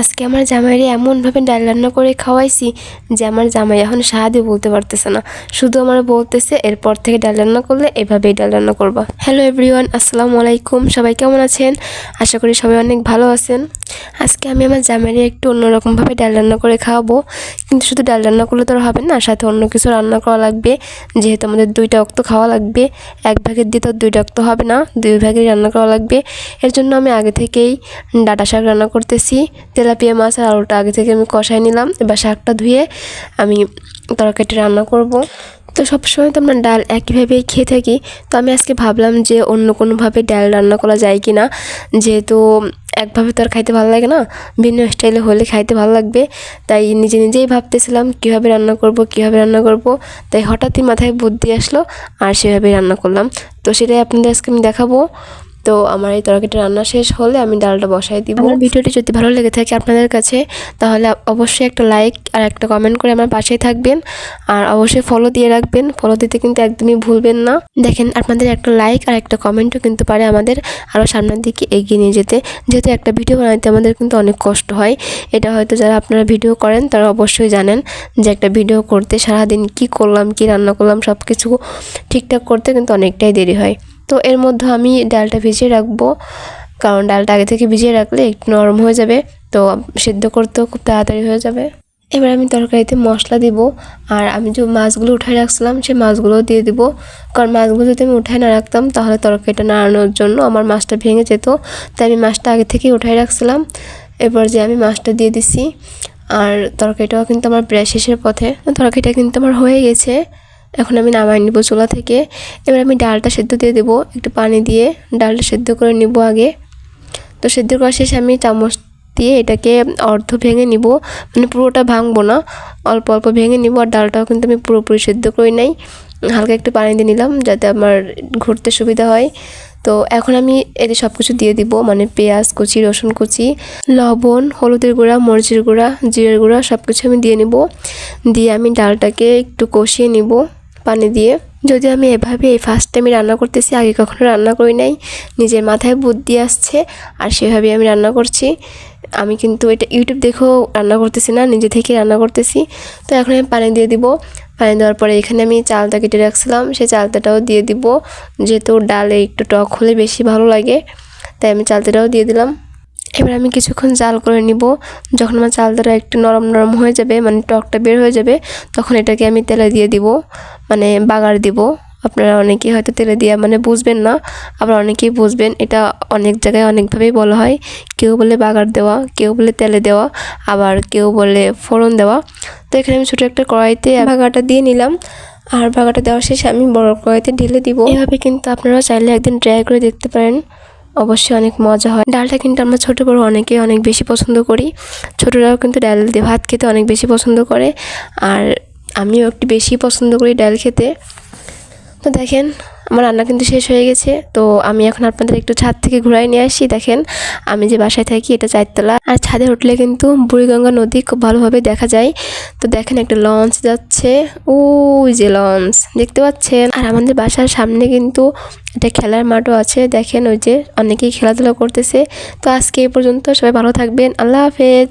আজকে আমার জামাইরে এমনভাবে ডাল রান্না করে খাওয়াইছি যে আমার জামাই এখন সাহায্য বলতে পারতেছে না। শুধু আমার বলতেছে, এরপর থেকে ডাল রান্না করলে এভাবেই ডাল রান্না করবা। হ্যালো এভরিওয়ান, আসসালামু আলাইকুম। সবাই কেমন আছেন? আশা করি সবাই অনেক ভালো আছেন। আজকে আমি আমার জামাইরে একটু অন্যরকমভাবে ডাল রান্না করে খাওয়াবো। কিন্তু শুধু ডাল রান্না করলে তো আর হবে না, সাথে অন্য কিছু রান্না করা লাগবে। যেহেতু আমাদের দুইটা অক্ত খাওয়া লাগবে, এক ভাগের দিয়ে তো দুইটা অক্ত হবে না, দুই ভাগেই রান্না করা লাগবে। এর জন্য আমি আগে থেকেই ডাটা শাক রান্না করতেছি, তেলাপিয়া মাছ আর আলুটা আগে থেকে আমি কষাই নিলাম, এবার শাকটা ধুয়ে আমি তরকারিটা রান্না করব। তো সবসময় তো আমরা ডাল একইভাবেই খেয়ে থাকি, তো আমি আজকে ভাবলাম যে অন্য কোনোভাবে ডাল রান্না করা যায় কি না যেহেতু একভাবে তো আর খাইতে ভালো লাগে না। ভিন্ন স্টাইলে হলে খাইতে ভালো লাগবে। তাই নিজে নিজেই ভাবতেছিলাম, কীভাবে রান্না করব, কীভাবে রান্না করব। তাই হঠাৎই মাথায় বুদ্ধি আসলো, আর সেভাবেই রান্না করলাম। তো সেটাই আপনাদের আজকে আমি দেখাবো। তো আমার এই তরকারিটা রান্না শেষ হলে আমি ডালটা বসাই দিব। আমার ভিডিওটি যদি ভালো লেগে থাকে আপনাদের কাছে, তাহলে অবশ্যই একটা লাইক আর একটা কমেন্ট করে আমার পাশেই থাকবেন। আর অবশ্যই ফলো দিয়ে রাখবেন। ফলো দিতে কিন্তু একদমই ভুলবেন না। দেখেন, আপনাদের একটা লাইক আর একটা কমেন্টও কিন্তু পারে আমাদের আরও সামনের দিকে এগিয়ে নিয়ে যেতে। যেহেতু একটা ভিডিও বানাইতে আমাদের কিন্তু অনেক কষ্ট হয়। এটা হয়তো যারা আপনারা ভিডিও করেন, তারা অবশ্যই জানেন যে একটা ভিডিও করতে সারাদিন কি করলাম, কি রান্না করলাম সব কিছু ঠিকঠাক করতে কিন্তু অনেকটাই দেরি হয়। তো এর মধ্যে আমি ডালটা ভিজিয়ে রাখব। কারণ ডালটা আগে থেকে ভিজিয়ে রাখলে একটু নরম হয়ে যাবে, তো সিদ্ধ করতেও খুব তাড়াতাড়ি হয়ে যাবে। এবার আমি তরকারিতে মশলা দিব, আর আমি যে মাছগুলো উঠায় রাখছিলাম সেই মাছগুলো দিয়ে দিব। কারণ মাছগুলো যদি আমি উঠায় না রাখতাম, তাহলে তরকারিটা নাড়ানোর জন্য আমার মাছটা ভেঙে যেত। তাই আমি মাছটা আগে থেকেই উঠায় রাখছিলাম। এবার যে আমি মাছটা দিয়ে দিছি, আর তরকারিটাও কিন্তু আমার প্রায় শেষের পথে। তরকারিটা কিন্তু আমার হয়ে গেছে। এখন আমি নামাই নিব চুলা থেকে। এবার আমি ডালটা সেদ্ধ দিয়ে দেবো, একটু পানি দিয়ে ডালটা সেদ্ধ করে নিব আগে। তো সেদ্ধ করা শেষে আমি চামচ দিয়ে এটাকে অর্ধ ভেঙে নিব মানে পুরোটা ভাঙবো না। অল্প অল্প ভেঙে নিব আর ডালটাও কিন্তু আমি পুরোপুরি সেদ্ধ করি নাই। হালকা একটু পানি দিয়ে নিলাম যাতে আমার ঘুরতে সুবিধা হয়। তো এখন আমি এতে সব কিছু দিয়ে দিব মানে পেঁয়াজ কুচি, রসুন কুচি, লবণ, হলুদের গুঁড়া, মরিচের গুঁড়া, জিরের গুঁড়া সব কিছু আমি দিয়ে নিব। দিয়ে আমি ডালটাকে একটু কষিয়ে নিব। পানি দিয়ে। যদি আমি এভাবে এই ফার্স্ট টাইমে রান্না করতেছি, আগে কখনো রান্না করি নাই। নিজের মাথায় বুদ্ধি আসছে, আর সেভাবে আমি রান্না করছি। আমি কিন্তু এটা ইউটিউব দেখেও রান্না করতেছি না, নিজে থেকে রান্না করতেছি। তো এখন আমি পানি দিয়ে দিব। পানি দেওয়ার পরে এখানে আমি চালটা কেটে রাখছিলাম, সেই চালতাটাও দিয়ে দিব। যেহেতু ডালে একটু টক হলে বেশি ভালো লাগে, তাই আমি চালতাটাও দিয়ে দিলাম। এবার আমি কিছুক্ষণ জাল করে নিব। যখন আমার চাল চালতাটা একটু নরম নরম হয়ে যাবে মানে টকটা বের হয়ে যাবে, তখন এটাকে আমি তেলে দিয়ে দিব মানে বাগার দিব। আপনারা অনেকেই হয়তো তেলে দিয়ে মানে বুঝবেন না, আবার অনেকেই বুঝবেন, এটা অনেক জায়গায় অনেকভাবেই বলা হয়। কেউ বলে বাগার দেওয়া, কেউ বলে তেলে দেওয়া, আবার কেউ বলে ফোড়ন দেওয়া। তো এখানে আমি ছোটো একটা কড়াইতে বাগারটা দিয়ে নিলাম। আর বাগাটা দেওয়ার শেষে আমি বড় কড়াইতে ঢেলে দিব। এভাবে কিন্তু আপনারা চাইলে একদিন ট্রাই করে দেখতে পারেন। অবশ্যই অনেক মজা হয়। ডালটা কিন্তু আমরা ছোটো বড় অনেকেই অনেক বেশি পছন্দ করি। ছোটোরাও কিন্তু ডাল দিয়ে ভাত খেতে অনেক বেশি পছন্দ করে। আর আমিও একটু বেশি পছন্দ করি ডাল খেতে। তো দেখেন আমার রান্না কিন্তু শেষ হয়ে গেছে। তো আমি এখন আপনাদের একটু ছাদ থেকে ঘুরাই নিয়ে আসি। দেখেন, আমি যে বাসায় থাকি, এটা চারতলা। আর ছাদে উঠলে কিন্তু বুড়িগঙ্গা নদী খুব ভালোভাবে দেখা যায়। তো দেখেন, একটা লঞ্চ যাচ্ছে। ওই যে লঞ্চ, দেখতে পাচ্ছেন? আর আমাদের বাসার সামনে কিন্তু একটা খেলার মাঠও আছে। দেখেন, ওই যে অনেকেই খেলাধুলা করতেছে। তো আজকে এই পর্যন্ত সবাই ভালো থাকবেন। আল্লাহ হাফেজ।